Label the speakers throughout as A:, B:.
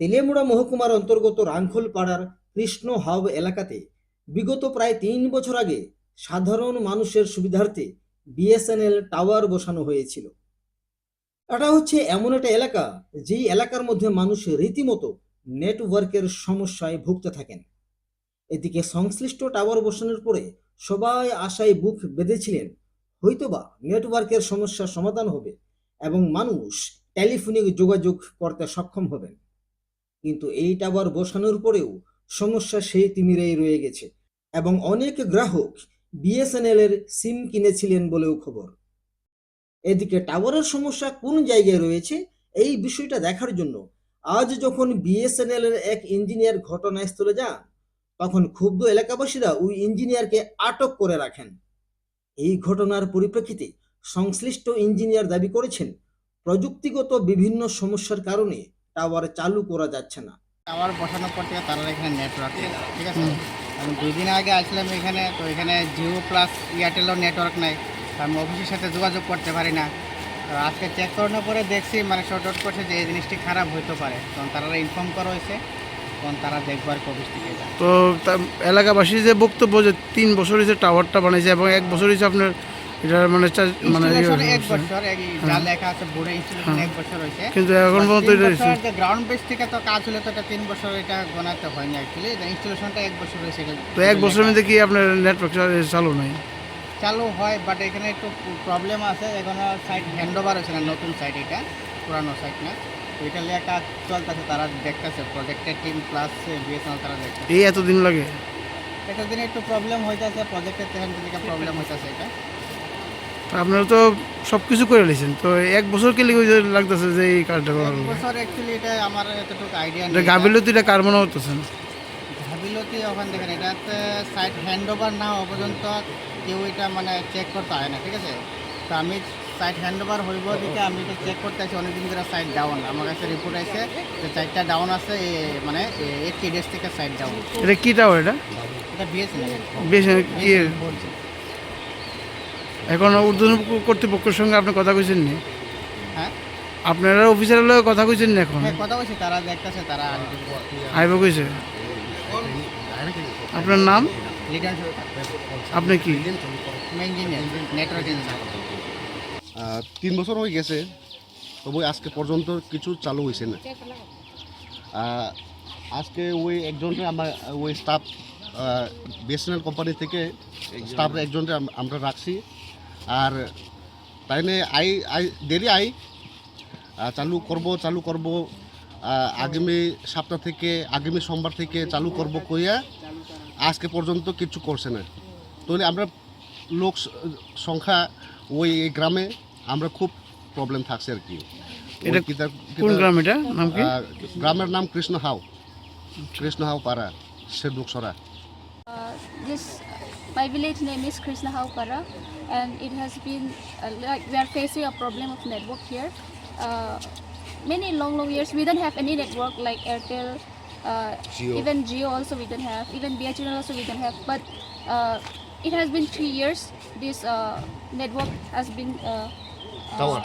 A: তেলিয়ামুড়া মহকুমার অন্তর্গত রাংখোল পাড়ার কৃষ্ণ হাব এলাকাতে বিগত প্রায় তিন বছর আগে সাধারণ মানুষের সুবিধার্থে বিএসএনএল টাওয়ার বসানো হয়েছিল। এটা হচ্ছে এমন একটা এলাকা যেই এলাকার মধ্যে মানুষ রীতিমতো নেটওয়ার্কের সমস্যায় ভুগতে থাকেন। এদিকে সংশ্লিষ্ট টাওয়ার বসানোর পরে সবাই আশায় বুক বেঁধেছিলেন, হয়তোবা নেটওয়ার্কের সমস্যার সমাধান হবে এবং মানুষ টেলিফোনিক যোগাযোগ করতে সক্ষম হবেন। কিন্তু এই টাওয়ার বসানোর পরেও সমস্যা সেই তিমিরেই রয়ে গেছে এবং অনেক গ্রাহক বিএসএনএল এর সিম কিনেছিলেন বলেও খবর। এদিকে টাওয়ারের সমস্যা কোন জায়গায় রয়েছে এই বিষয়টা দেখার জন্য আজ যখন বিএসএনএল এর এক ইঞ্জিনিয়ার ঘটনাস্থলে যান, তখন ক্ষুব্ধ এলাকাবাসীরা ওই ইঞ্জিনিয়ারকে আটক করে রাখেন। এই ঘটনার পরিপ্রেক্ষিতে সংশ্লিষ্ট ইঞ্জিনিয়ার দাবি করেছেন, প্রযুক্তিগত বিভিন্ন সমস্যার কারণে টাওয়ার চালু করা যাচ্ছে না।
B: টাওয়ার বসানোর পর থেকে তারা এখানে নেটওয়ার্ক ঠিক আছে? আমি দুই দিন আগে আসলাম এখানে তো এখানে জিও প্লাস এয়ারটেলও নেটওয়ার্ক নাই। আমি অফিসের সাথে যোগাযোগ করতে পারি না। তো আজকে চেক করানোর পরে দেখছি মানে শর্ট আউট করছে যে এই জিনিসটি খারাপ হইতে পারে। তখন তারা ইনফর্ম করা হয়েছে তখন তারা দেখবার অফিস থেকে যায়।
C: তো এলাকাবাসীর যে বক্তব্য যে তিন বছর হয়েছে টাওয়ারটা বানিয়েছে এবং এক বছর হয়েছে আপনার এটা মানে মানে ইয়ে
B: এক বছর এই লেখা আছে বোর্ডে ইনস্টলেশন এক বছর
C: কিন্তু এখন পর্যন্ত এটা
B: গ্রাউন্ড বেস থেকে তো কাজ হলে তো এটা তিন বছর এটা গোনাতে হয়নি অ্যাকচুয়ালি ইনস্টলেশনটা এক বছর হয়েছে।
C: তো এক বছরের মধ্যে কি আপনার নেটওয়ার্ক চালু নাই?
B: চালু হয় বাট এখানে একটু প্রবলেম আছে। এখন সাইট হ্যান্ড ওভার হয়েছে না নতুন সাইট এটা পুরানো সাইট না। এটা কাজ চলতেছে তারা দেখতেছে প্রজেক্টের টিম প্লাস বিএসএনএল তারা দেখতেছে।
C: এই এতদিন লাগে?
B: এটা দিনে একটু প্রবলেম হইতাছে প্রজেক্টের থেকে প্রবলেম হইতাছে এটা।
C: আপনারা তো সব কিছু করে নিয়েছেন তো এক বছর কে লিখে লাগতেছে যে এই কাজটা করার লাগে?
B: বছর অ্যাকচুয়ালি এটা আমার এতটুকু আইডিয়া
C: এটা
B: নেই।
C: গাফিলতি এটা কার মনে হতেছেন
B: গাফিলতি ওখানে দেখেন এটাতে সাইট হ্যান্ড ওভার না হওয়া পর্যন্ত কেউ এটা মানে চেক করতে হয় না ঠিক আছে? তো আমি সাইট হ্যান্ড ওভার হইব দিকে আমি তো চেক করতে আছি। অনেকদিন ধরে সাইট ডাউন আমার কাছে রিপোর্ট আছে যে সাইটটা ডাউন আছে মানে এইটটি ডেজ থেকে সাইট ডাউন
C: এটা কি টাওয়ার এটা?
B: এটা বিএসএনএল
C: বেশ কি? এখন ঊর্ধ্বতন কর্তৃপক্ষের সঙ্গে আপনি কথা কইছেন নি
B: হ্যাঁ?
C: আপনারা অফিসারের লগে কথা কইছেন না এখন?
B: হ্যাঁ কথা বলছি তারা দেখতেছে তারা
C: আইব কইছে? আপনার নাম? আপনি কি?
B: ইঞ্জিনিয়ার নেটওয়ার্ক ইঞ্জিনিয়ার
D: আহ, তিন বছর হয়ে গেছে তবু আজকে পর্যন্ত কিছু চালু হয়েছে না। আজকে ওই একজনকে আমার ওই স্টাফ বিএসএনএল কোম্পানি থেকে স্টাফ একজনকে আমরা রাখছি। আর তাই নিয়ে আই আই দেরি আই। চালু করব চালু করব। আগামী সপ্তাহ থেকে আগামী সোমবার থেকে চালু করব কইয়া আজকে পর্যন্ত কিছু করছে না। তাহলে আমরা লোক সংখ্যা ওই এই গ্রামে আমরা খুব প্রবলেম থাকছে আর কি।
C: এটা কোন গ্রাম এটা? নাম কি?
D: গ্রামের নাম কৃষ্ণ হাও। কৃষ্ণ হাও পাড়া
E: this My village name is Krishna Haupara and it has been, uh, like we are facing a problem of network here. Uh, many long, long years we don't have any network like Airtel, uh,
D: Geo.
E: even Geo also we don't have, even BHN also we don't have. But uh, it has been three years this uh, network has been, uh,
D: uh Tower.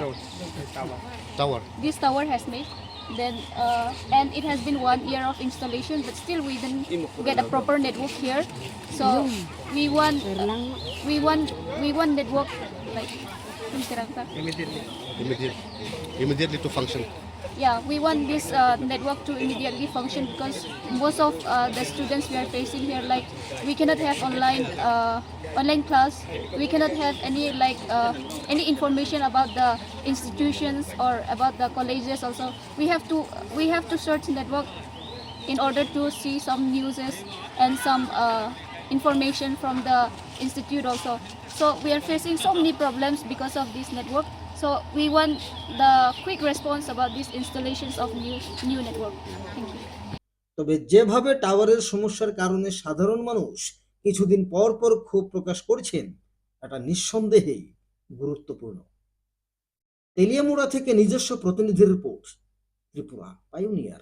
D: Tower. Tower.
E: this tower has made then uh, and it has been one year of installation but still we didn't get a proper network here. So we want we want we want network like
D: immediate immediately to function
E: yeah we want this uh, network to immediately function because most of uh, the students we are facing here like we cannot have online uh, online class. We cannot have any like uh, any information about the institutions or about the colleges also. We have to we have to search network in order to see some newses and some uh, information from the institute also so we are facing so many problems because of this network so we want the quick response about these installations of new new network thank you
A: তবে যেভাবে টাওয়ারের সমস্যার কারণে সাধারণ মানুষ কিছুদিন পর পর ক্ষোভ প্রকাশ করছেন এটা নিঃসন্দেহেই গুরুত্বপূর্ণ তেলিয়ামুড়া থেকে নিজস্ব প্রতিনিধির রিপোর্ট ত্রিপুরা পাইওনিয়ার